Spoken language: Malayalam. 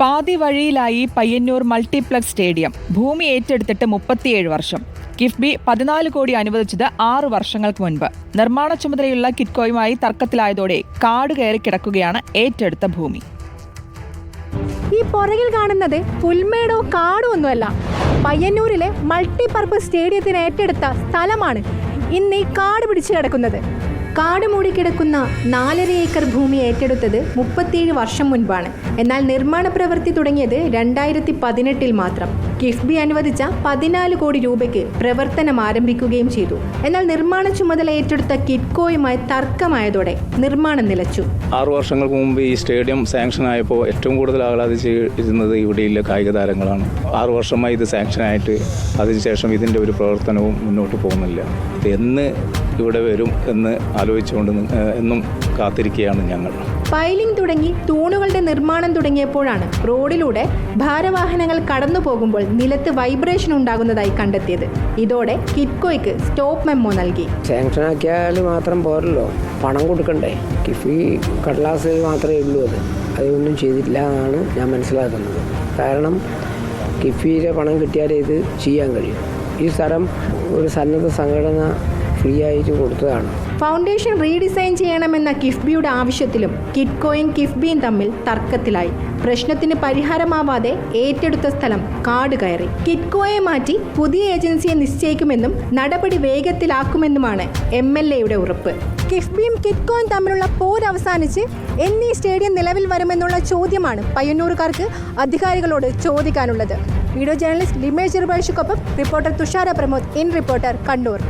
പാതി വഴിയിലായി പയ്യന്നൂർ മൾട്ടിപ്ലക്സ് സ്റ്റേഡിയം. ഭൂമി ഏറ്റെടുത്തിട്ട് മുപ്പത്തിയേഴ് വർഷം. കിഫ്ബി പതിനാല് കോടി അനുവദിച്ചത് ആറു വർഷങ്ങൾക്ക് മുൻപ്. നിർമ്മാണ ചുമതലയുള്ള കിറ്റ്കോയുമായി തർക്കത്തിലായതോടെ കാട് കയറി കിടക്കുകയാണ് ഏറ്റെടുത്ത ഭൂമി. ഈ പുറകിൽ കാണുന്നത് പുൽമേടോ കാടോ ഒന്നുമല്ല. പയ്യന്നൂരിലെ മൾട്ടിപർപ്പസ് സ്റ്റേഡിയത്തിന് ഏറ്റെടുത്ത സ്ഥലമാണ് ഇന്ന് ഈ കാട് പിടിച്ചു കിടക്കുന്നത്. കാട് മൂടിക്കിടക്കുന്ന നാലര ഏക്കർ ഭൂമി ഏറ്റെടുത്തത് മുപ്പത്തിയേഴ് വർഷം മുൻപാണ്. എന്നാൽ നിർമ്മാണ പ്രവൃത്തി തുടങ്ങിയത് രണ്ടായിരത്തി പതിനെട്ടിൽ മാത്രം. കിഫ്ബി അനുവദിച്ച പതിനാല് കോടി രൂപയ്ക്ക് പ്രവർത്തനം ആരംഭിക്കുകയും ചെയ്തു. എന്നാൽ നിർമ്മാണ ചുമതല ഏറ്റെടുത്ത കിറ്റ്കോയുമായി തർക്കമായതോടെ നിർമ്മാണം നിലച്ചു. ആറു വർഷങ്ങൾക്ക് മുമ്പ് ഈ സ്റ്റേഡിയം സാങ്ഷൻ ആയപ്പോൾ ഏറ്റവും കൂടുതൽ ആഹ്ലാദിച്ചിരുന്നത് ഇവിടെയുള്ള കായിക താരങ്ങളാണ്. ആറു വർഷമായി ഇത് സാങ്ഷൻ ആയിട്ട് അതിനുശേഷം ഇതിന്റെ ഒരു പ്രവർത്തനവും മുന്നോട്ട് പോകുന്നില്ല. എന്ന് ഇവിടെ വരും എന്ന് ആലോചിച്ചുകൊണ്ട് എന്നും കാത്തിരിക്കുകയാണ് ഞങ്ങൾ. പൈലിംഗ് തുടങ്ങി തൂണുകളുടെ നിർമ്മാണം തുടങ്ങിയപ്പോഴാണ് റോഡിലൂടെ ഭാരവാഹനങ്ങൾ കടന്നു പോകുമ്പോൾ നിലത്ത് വൈബ്രേഷൻ ഉണ്ടാകുന്നതായി കണ്ടെത്തിയത്. ഇതോടെ കിറ്റ്കോയ്ക്ക് സ്റ്റോപ്പ് മെമ്മോ നൽകി. സാങ്ഷൻ ആക്കിയാൽ മാത്രം പോരല്ലോ. പണം കൊടുക്കണ്ടേ. കിഫി കടലാസിൽ മാത്രമേ ഉള്ളൂ അത്. അതൊന്നും ചെയ്തില്ല എന്നാണ് ഞാൻ മനസ്സിലാക്കുന്നത്. കാരണം കിഫിയിലെ പണം കിട്ടിയാലേ ഇത് ചെയ്യാൻ കഴിയും. ഈ സ്ഥലം ഒരു സന്നദ്ധ സംഘടന ഫ്രീ ആയിട്ട് കൊടുത്തതാണ്. ഫൗണ്ടേഷൻ റീഡിസൈൻ ചെയ്യണമെന്ന കിഫ്ബിയുടെ ആവശ്യത്തിലും കിറ്റ്കോയും കിഫ്ബിയും തമ്മിൽ തർക്കത്തിലായി. പ്രശ്നത്തിന് പരിഹാരമാവാതെ ഏറ്റെടുത്ത സ്ഥലം കാട് കയറി. കിറ്റ്കോയെ മാറ്റി പുതിയ ഏജൻസിയെ നിശ്ചയിക്കുമെന്നും നടപടി വേഗത്തിലാക്കുമെന്നുമാണ് എം എൽ എയുടെ ഉറപ്പ്. കിഫ്ബിയും കിറ്റ്കോയും തമ്മിലുള്ള പോര് അവസാനിച്ച് എന്നീ സ്റ്റേഡിയം നിലവിൽ വരുമെന്നുള്ള ചോദ്യമാണ് പയ്യന്നൂറുകാർക്ക് അധികാരികളോട് ചോദിക്കാനുള്ളത്. വീഡിയോ ജേർണലിസ്റ്റ് ലിമേജ് ചെറുപാഴ്ചക്കൊപ്പം reporter Thushara Pramod in reporter Kannur.